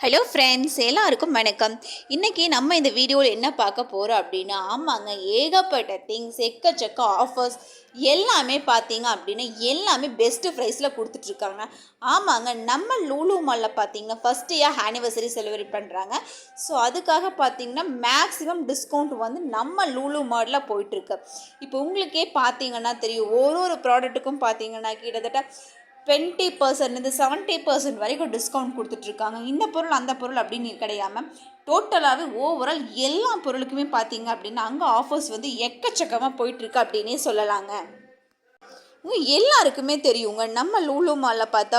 Hello friends எல்லாருக்கும் வணக்கம். இன்றைக்கி நம்ம இந்த வீடியோவில் என்ன பார்க்க போகிறோம் அப்படின்னா ஆமாங்க ஏகப்பட்ட திங்ஸ் எக்கச்சக்க ஆஃபர்ஸ் எல்லாமே பார்த்தீங்க அப்படின்னா எல்லாமே பெஸ்ட்டு ப்ரைஸில் கொடுத்துட்ருக்காங்க ஆமாங்க நம்ம லூலு மாலில் பார்த்தீங்கன்னா ஃபஸ்ட் இயர் ஆனிவர்சரி செலிப்ரேட் பண்ணுறாங்க ஸோ அதுக்காக பார்த்தீங்கன்னா மேக்ஸிமம் டிஸ்கவுண்ட் வந்து நம்ம லூலு மாலில் போயிட்டுருக்கு இப்போ உங்களுக்கே பார்த்தீங்கன்னா தெரியும் ஒரு ஒரு ப்ராடக்ட்டுக்கும் பார்த்தீங்கன்னா கிட்டத்தட்ட டுவெண்ட்டி பர்சன்ட்லேருந்து செவன்ட்டி பர்சன்ட் வரைக்கும் டிஸ்கவுண்ட் கொடுத்துட்ருக்காங்க. இந்த பொருள் அந்த பொருள் அப்படின்னு கிடையாமல் டோட்டலாகவே ஓவரால் எல்லா பொருளுக்குமே பார்த்தீங்க அப்படின்னா அங்கே ஆஃபர்ஸ் வந்து எக்கச்சக்கமாக போயிட்டுருக்கு அப்படின்னே சொல்லலாங்க. எல்லாருக்குமே தெரியுங்க நம்ம லூலு மாலில் பார்த்தா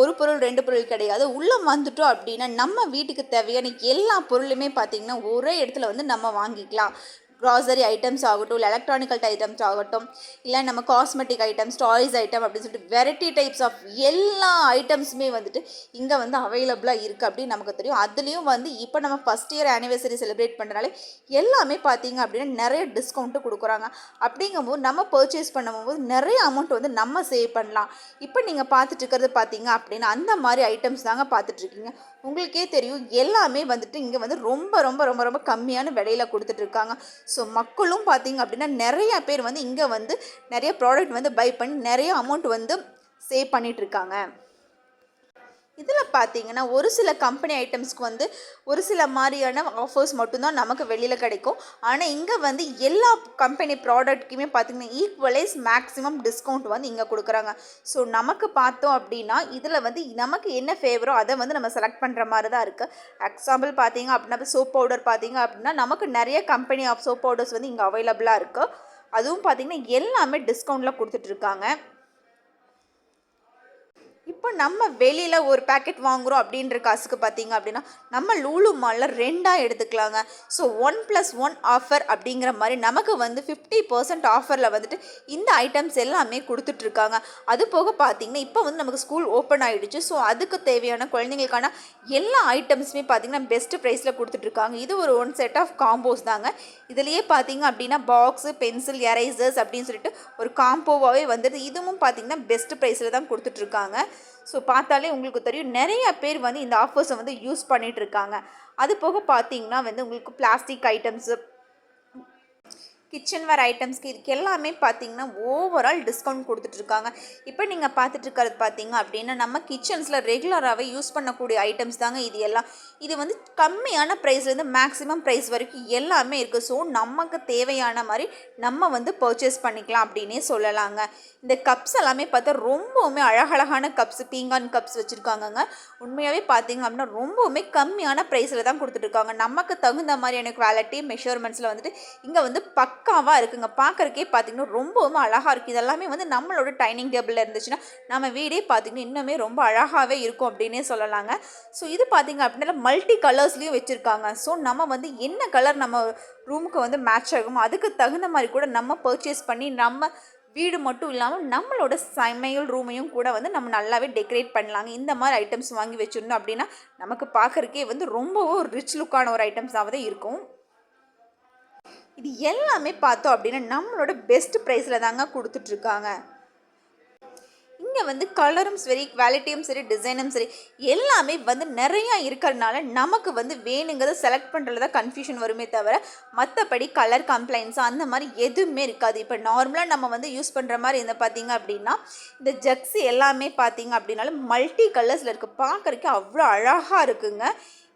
ஒரு பொருள் ரெண்டு பொருள் கிடையாது. உள்ளே வந்துட்டோம் அப்படின்னா நம்ம வீட்டுக்கு தேவையான எல்லா பொருளுமே பார்த்திங்கன்னா ஒரே இடத்துல வந்து நம்ம வாங்கிக்கலாம். க்ராசரி ஐட்டம்ஸ் ஆகட்டும் இல்லை எலக்ட்ரானிக்கல் ஐட்டம்ஸ் ஆகட்டும் இல்லை நம்ம காஸ்மெட்டிக் ஐட்டம்ஸ் டாய்ஸ் ஐட்டம் அப்படின்னு சொல்லிட்டு வெரைட்டி டைப்ஸ் ஆஃப் எல்லா ஐட்டம்ஸுமே வந்துட்டு இங்கே வந்து அவைலபிளாக இருக்குது அப்படின்னு நமக்கு தெரியும். அதுலேயும் வந்து இப்போ நம்ம ஃபஸ்ட் இயர் ஆனிவர்சரி செலிப்ரேட் பண்ணுறனால எல்லாமே பார்த்தீங்க அப்படின்னா நிறைய டிஸ்கவுண்ட்டு கொடுக்குறாங்க. அப்படிங்கும்போது நம்ம பர்ச்சேஸ் பண்ணும்போது நிறைய அமௌண்ட் வந்து நம்ம சேவ் பண்ணலாம். இப்போ நீங்கள் பார்த்துட்டு இருக்கிறது பார்த்தீங்க அப்படின்னா அந்த மாதிரி ஐட்டம்ஸ் தாங்க பார்த்துட்ருக்கீங்க உங்களுக்கே தெரியும் எல்லாமே வந்துட்டு இங்கே வந்து ரொம்ப ரொம்ப ரொம்ப ரொம்ப கம்மியான விலையில் கொடுத்துட்ருக்காங்க ஸோ மக்களும் பார்த்தீங்க அப்படின்னா நிறையா பேர் வந்து இங்கே வந்து நிறைய ப்ராடக்ட் வந்து பை பண்ணி நிறைய அமௌண்ட் வந்து சேவ் பண்ணிகிட்ருக்காங்க இதில் பார்த்தீங்கன்னா ஒரு சில கம்பெனி ஐட்டம்ஸ்க்கு வந்து ஒரு சில மாதிரியான ஆஃபர்ஸ் மட்டும்தான் நமக்கு வெளியில் கிடைக்கும். ஆனால் இங்கே வந்து எல்லா கம்பெனி ப்ராடக்ட்க்குமே பார்த்திங்கன்னா ஈக்குவலைஸ் மேக்ஸிமம் டிஸ்கவுண்ட் வந்து இங்கே கொடுக்குறாங்க. ஸோ நமக்கு பார்த்தோம் அப்படின்னா இதில் வந்து நமக்கு என்ன ஃபேவரோ அதை வந்து நம்ம செலக்ட் பண்ணுற மாதிரி தான் இருக்குது எக்ஸாம்பிள் பார்த்தீங்க அப்படின்னா சோப் பவுடர் பார்த்தீங்க அப்படின்னா நமக்கு நிறைய கம்பெனி ஆஃப் சோப் பவுடர்ஸ் வந்து இங்கே அவைலபிளாக இருக்குது அதுவும் பார்த்திங்கன்னா எல்லாமே டிஸ்கவுண்ட்டில் கொடுத்துட்ருக்காங்க இப்போ நம்ம வெளியில் ஒரு பேக்கெட் வாங்குகிறோம் அப்படின்ற காசுக்கு பார்த்தீங்க அப்படின்னா நம்ம லூலு மாலில் ரெண்டாக எடுத்துக்கலாங்க. So one plus one offer அப்படிங்கிற மாதிரி நமக்கு வந்து ஃபிஃப்டி பர்சன்ட் ஆஃபரில் வந்துட்டு இந்த ஐட்டம்ஸ் எல்லாமே கொடுத்துட்ருக்காங்க. அது போக பார்த்தீங்கன்னா இப்போ வந்து நமக்கு ஸ்கூல் ஓப்பன் ஆகிடுச்சு ஸோ அதுக்கு தேவையான குழந்தைங்களுக்கான எல்லா ஐட்டம்ஸுமே பார்த்தீங்கன்னா பெஸ்ட் ப்ரைஸில் கொடுத்துட்ருக்காங்க. இது ஒரு ஒன் செட் ஆஃப் காம்போஸ் தாங்க. இதுலேயே பார்த்தீங்க அப்படின்னா பாக்ஸு பென்சில் எரைசர்ஸ் அப்படின்னு சொல்லிட்டு ஒரு காம்போவாகவே வந்துடுது இதுவும் பார்த்தீங்கன்னா பெஸ்ட் ப்ரைஸில் தான் கொடுத்துட்ருக்காங்க. ஸோ பார்த்தாலே உங்களுக்கு தெரியும் நிறைய பேர் வந்து இந்த ஆஃபர்ஸை வந்து யூஸ் பண்ணிகிட்டு இருக்காங்க. அது போக பார்த்தீங்கன்னா வந்து உங்களுக்கு பிளாஸ்டிக் ஐட்டம்ஸு கிச்சன்வேர் ஐட்டம்ஸ்க்கு இதுக்கு எல்லாமே பார்த்தீங்கன்னா ஓவரால் டிஸ்கவுண்ட் கொடுத்துட்ருக்காங்க. இப்போ நீங்கள் பார்த்துட்ருக்கறது பார்த்தீங்க அப்படின்னா நம்ம கிச்சன்ஸில் ரெகுலராகவே யூஸ் பண்ணக்கூடிய ஐட்டம்ஸ் தாங்க இது எல்லாம். இது வந்து கம்மியான ப்ரைஸ்லேருந்து மேக்ஸிமம் ப்ரைஸ் வரைக்கும் எல்லாமே இருக்குது ஸோ நமக்கு தேவையான மாதிரி நம்ம வந்து பர்ச்சேஸ் பண்ணிக்கலாம் அப்படின்னே சொல்லலாங்க. இந்த கப்ஸ் எல்லாமே பார்த்தா ரொம்பவுமே அழகழகான கப்ஸ் பீங்கான் கப்ஸ் வச்சுருக்காங்கங்க. உண்மையாகவே பார்த்தீங்க அப்படின்னா ரொம்பவுமே கம்மியான ப்ரைஸில் தான் கொடுத்துட்ருக்காங்க. நமக்கு தகுந்த மாதிரியான குவாலிட்டி மெஷர்மெண்ட்ஸில் வந்துட்டு இங்கே வந்து பக் பக்காவாக இருக்குங்க. பார்க்குறக்கே பார்த்தீங்கன்னா ரொம்பவும் அழகாக இருக்குது இதெல்லாமே வந்து நம்மளோட டைனிங் டேபிளில் இருந்துச்சுன்னா நம்ம வீடே பார்த்திங்கன்னா இன்னுமே ரொம்ப அழகாகவே இருக்கும் அப்படின்னே சொல்லலாங்க. ஸோ இது பார்த்திங்க அப்படின்னா மல்டி கலர்ஸ்லேயும் வச்சுருக்காங்க. ஸோ நம்ம வந்து என்ன கலர் நம்ம ரூமுக்கு வந்து மேட்ச் ஆகுமோ அதுக்கு தகுந்த மாதிரி கூட நம்ம பர்ச்சேஸ் பண்ணி நம்ம வீடு மட்டும் இல்லாமல் நம்மளோட சமையல் ரூமையும் கூட வந்து நம்ம நல்லாவே டெக்கரேட் பண்ணலாங்க. இந்த மாதிரி ஐட்டம்ஸ் வாங்கி வச்சுருந்தோம் அப்படின்னா நமக்கு பார்க்குறக்கே வந்து ரொம்பவும் ரிச் லுக்கான ஒரு ஐட்டம்ஸாக தான் இருக்கும். இது எல்லாமே பார்த்தோம் அப்படின்னா நம்மளோட பெஸ்ட் ப்ரைஸில் தாங்க கொடுத்துட்ருக்காங்க. இங்கே வந்து கலரும் சரி குவாலிட்டியும் சரி டிசைனும் சரி எல்லாமே வந்து நிறையா இருக்கிறதுனால நமக்கு வந்து வேணுங்கிறத செலக்ட் பண்ணுறது தான் கன்ஃபியூஷன் வருமே தவிர மற்றபடி கலர் கம்ப்ளைண்ட்ஸ் அந்த மாதிரி எதுவுமே இருக்காது. இப்போ நார்மலாக நம்ம வந்து யூஸ் பண்ணுற மாதிரி இருந்த பார்த்தீங்க அப்படின்னா இந்த ஜக்ஸ் எல்லாமே பார்த்தீங்க அப்படின்னாலும் மல்டி கலர்ஸில் இருக்குது பார்க்குறக்கே அவ்வளோ அழகாக இருக்குங்க.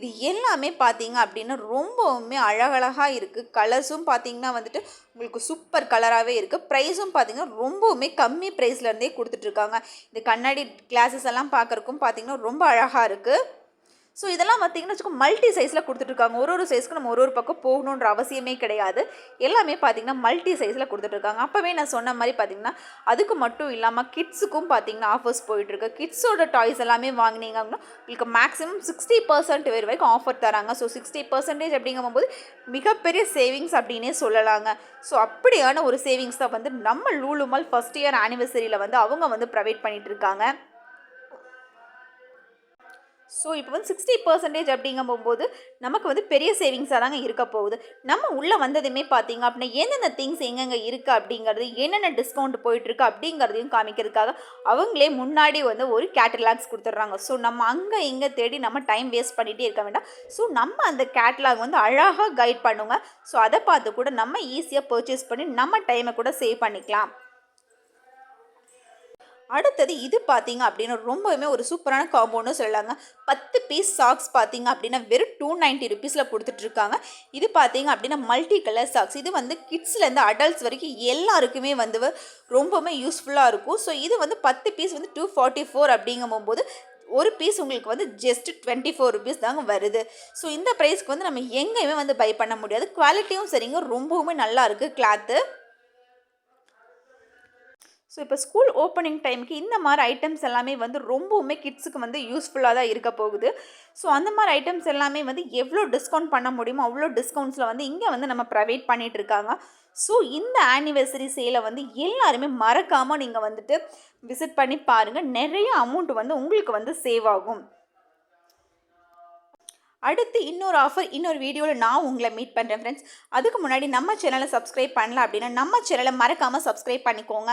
இது எல்லாமே பார்த்தீங்க அப்படின்னா ரொம்பவுமே அழகழகாக இருக்குது கலர்ஸும் பார்த்தீங்கன்னா வந்துட்டு உங்களுக்கு சூப்பர் கலராகவே இருக்குது ப்ரைஸும் பார்த்தீங்கன்னா ரொம்பவுமே கம்மி ப்ரைஸ்லேருந்தே கொடுத்துட்ருக்காங்க இந்த கண்ணாடி கிளாஸஸ் எல்லாம் பார்க்குறக்கும் பார்த்தீங்கன்னா ரொம்ப அழகாக இருக்குது ஸோ இதெல்லாம் பார்த்திங்கன்னா வச்சுக்கோ மல்டி சைஸில் கொடுத்துட்ருக்காங்க. ஒரு ஒரு சைஸ்க்கு நம்ம ஒரு ஒரு பக்கம் போகணுன்ற அவசியமே கிடையாது. எல்லாமே பார்த்திங்கன்னா மல்டி சைஸில் கொடுத்துட்ருக்காங்க. அப்போவே நான் சொன்ன மாதிரி பார்த்திங்கன்னா அதுக்கு மட்டும் இல்லாமல் கிட்ஸுக்கும் பார்த்திங்கன்னா ஆஃபர்ஸ் போயிட்டுருக்கு கிட்ஸோட டாய்ஸ் எல்லாமே வாங்கினீங்க அப்படின்னா உங்களுக்கு மேக்ஸிமம் சிக்ஸ்டி பர்சன்ட் வேறு வரைக்கும் ஆஃபர் தராங்க. ஸோ சிக்ஸ்டி பர்சன்டேஜ் அப்படிங்கும்போது மிகப்பெரிய சேவிங்ஸ் அப்படின்னே சொல்லலாங்க. ஸோ அப்படியான ஒரு சேவிங்ஸ் தான் வந்து நம்ம லூலுமால் ஃபஸ்ட் இயர் ஆனிவர்சரியில் வந்து அவங்க வந்து ப்ரொவைட் பண்ணிகிட்டு இருக்காங்க ஸோ இப்போ வந்து சிக்ஸ்டி பர்சன்டேஜ் அப்படிங்கும்போது நமக்கு வந்து பெரிய சேவிங்ஸாக தாங்க இருக்க போகுது. நம்ம உள்ளே வந்ததுமே பார்த்தீங்க அப்படின்னா எந்தெந்த திங்ஸ் எங்கெங்கே இருக்குது அப்படிங்கிறது என்னென்ன டிஸ்கவுண்ட் போயிட்டுருக்கு அப்படிங்கிறதையும் காமிக்கிறதுக்காக அவங்களே முன்னாடி வந்து ஒரு கேட்டலாக்ஸ் கொடுத்துட்றாங்க. ஸோ நம்ம அங்கே இங்கே தேடி நம்ம டைம் வேஸ்ட் பண்ணிகிட்டே இருக்க வேண்டாம். ஸோ நம்ம அந்த கேட்லாக் வந்து அழகாக கைட் பண்ணுங்க. ஸோ அதை பார்த்து கூட நம்ம ஈஸியாக பர்ச்சேஸ் பண்ணி நம்ம டைமை கூட சேவ் பண்ணிக்கலாம். அடுத்தது இது பார்த்தீங்க அப்படின்னா ரொம்பவுமே ஒரு சூப்பரான காம்போன்னு சொல்லலாங்க. பத்து பீஸ் சாக்ஸ் பார்த்தீங்க அப்படின்னா வெறும் டூ நைன்ட்டி ருபீஸில் கொடுத்துட்ருக்காங்க. இது பார்த்தீங்க அப்படின்னா மல்டி கலர் சாக்ஸ் இது வந்து கிட்ஸ்லேருந்து அடல்ட்ஸ் வரைக்கும் எல்லாருக்குமே வந்து ரொம்பவுமே யூஸ்ஃபுல்லாக இருக்கும். ஸோ இது வந்து பத்து பீஸ் வந்து டூ ஃபார்ட்டி ஃபோர் அப்படிங்கும்போது ஒரு பீஸ் உங்களுக்கு வந்து ஜஸ்ட் டுவெண்ட்டி ஃபோர் ருபீஸ் தாங்க வருது. ஸோ இந்த ப்ரைஸ்க்கு வந்து நம்ம எங்கேயுமே வந்து பை பண்ண முடியாது. குவாலிட்டியும் சரிங்க. ரொம்பவுமே நல்லா இருக்குது கிளாத்து ஸோ இப்போ ஸ்கூல் ஓப்பனிங் டைமுக்கு இந்த மாதிரி ஐட்டம்ஸ் எல்லாமே வந்து ரொம்பவுமே கிட்ஸுக்கு வந்து யூஸ்ஃபுல்லாக தான் இருக்க போகுது. ஸோ அந்த மாதிரி ஐட்டம்ஸ் எல்லாமே வந்து எவ்வளோ டிஸ்கவுண்ட் பண்ண முடியுமோ அவ்வளோ டிஸ்கவுண்ட்ஸில் வந்து இங்கே வந்து நம்ம ப்ரொவைட் பண்ணிகிட்டு இருக்காங்க. ஸோ இந்த ஆனிவர்சரி சேலை வந்து எல்லாருமே மறக்காமல் நீங்கள் வந்துட்டு விசிட் பண்ணி பாருங்கள் நிறைய அமௌண்ட் வந்து உங்களுக்கு வந்து சேவ் ஆகும். அடுத்து இன்னொரு ஆஃபர் இன்னொரு வீடியோவில் நான் உங்களை மீட் பண்ணுறேன் ஃப்ரெண்ட்ஸ் அதுக்கு முன்னாடி நம்ம சேனலை சப்ஸ்கிரைப் பண்ணல அப்படின்னா நம்ம சேனலை மறக்காமல் சப்ஸ்கிரைப் பண்ணிக்கோங்க.